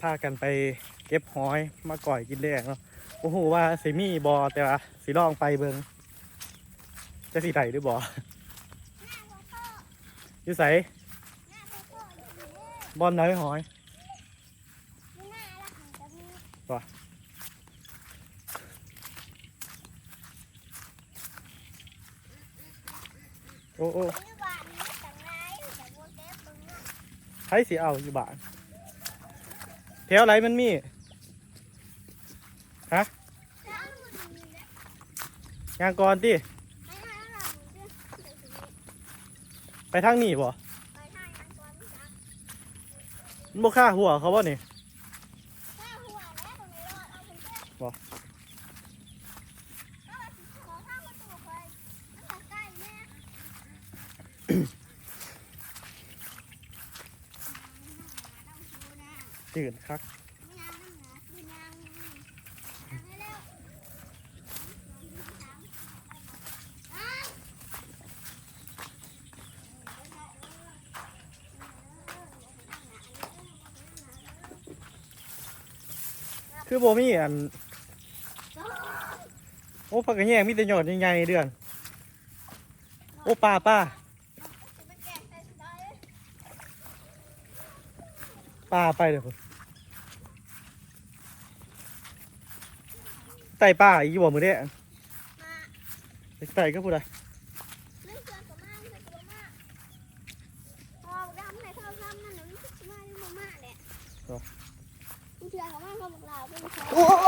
พากันไปเก็บหอยมาก่อยกินแดงเนาะโอ้โหว่าสิมีบอแต่ว่าสิลองไปเบิงจะสิไถหรือบออยู่ใสบอลไหนหอยโอ้โอ้ใช้สิเอาอยู่บ้าน แถวไหนมันมี ฮะยางก่อนติไปทางนี้บ่มันบ่ค่าหัวเขาบ่นี่ จืดคักคือโบมีอัน โอ้ผักกระแยงมีแต่หยอดใหญ่ๆเดือน โอ้ป้าป้าป้าไปเดี๋ยวผม ไต่ป้าอีกบ่มือเด้ไต่ก็พูดได้เถื่อนของมันเขาบอกเราเป็นโอ้ย